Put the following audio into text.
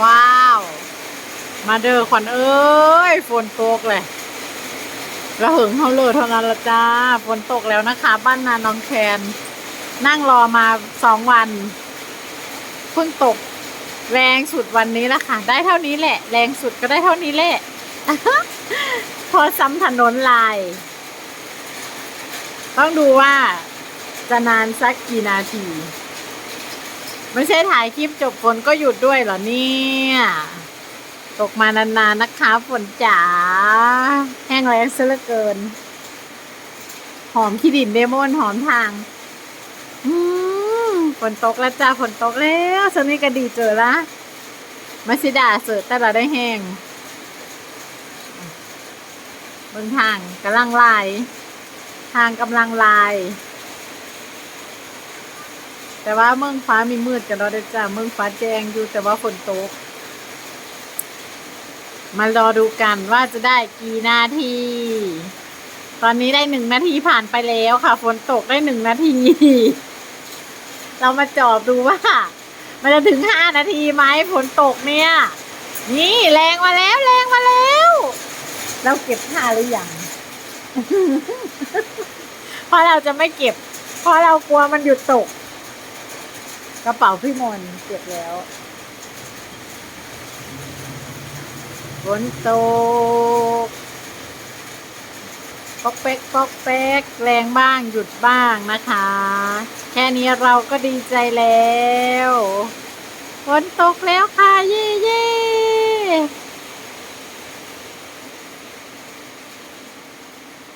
ว้าว มาเด้อขวัญเอ้ยฝนตกเลยระหึงเขาเลยเท่านั้นละจ้าฝนตกแล้วนะคะ บ้านนาน้องแคนนั่งรอมาสองวันเพิ่งตกแรงสุดวันนี้ละค่ะ ได้เท่านี้แหละ แรงสุดก็ได้เท่านี้แหละ พอซ้ำถนนลาย ต้องดูว่าจะนานสักกี่นาที ไม่ใช่ถ่ายคลิปจบฝนก็หยุดด้วยเหรอเนี่ย ตกมานานๆนะคะฝนจ๋า แห้งแล้งซะเหลือเกิน หอมขี้ดินเดมอนหอมทางฝนตกแล้วจ้าฝนตกแล้วสนี่ก็ดีเจอละมาสิดาเสิร์ฟแต่เราได้แห้งบนทางกำลังลาย ทางกำลังลาย แต่ว่าเมืองฟ้ามีมืดกันเราได้อจ้าเมืองฟ้าแจ้งอยู่แต่ว่าฝนตก มารอดูกันว่าจะได้กี่นาที ตอนนี้ได้หนึ่งนาทีผ่านไปแล้วค่ะ ฝนตกได้หนึ่งนาที เรามาจอบดูว่า มันจะถึงห้านาทีไหมฝนตกเนี่ย นี่แรงมาแล้วแรงมาแล้ว เราเก็บผ้าหรือยังเพราะเราจะไม่เก็บ เพราะเรากลัวมันหยุดตก กระเป๋าพี่มนเก็บแล้วฝนตกปอกเป๊กปอกเป๊กแรงบ้างหยุดบ้างนะคะ แค่นี้เราก็ดีใจแล้วฝนตกแล้วค่ะ เย่เย่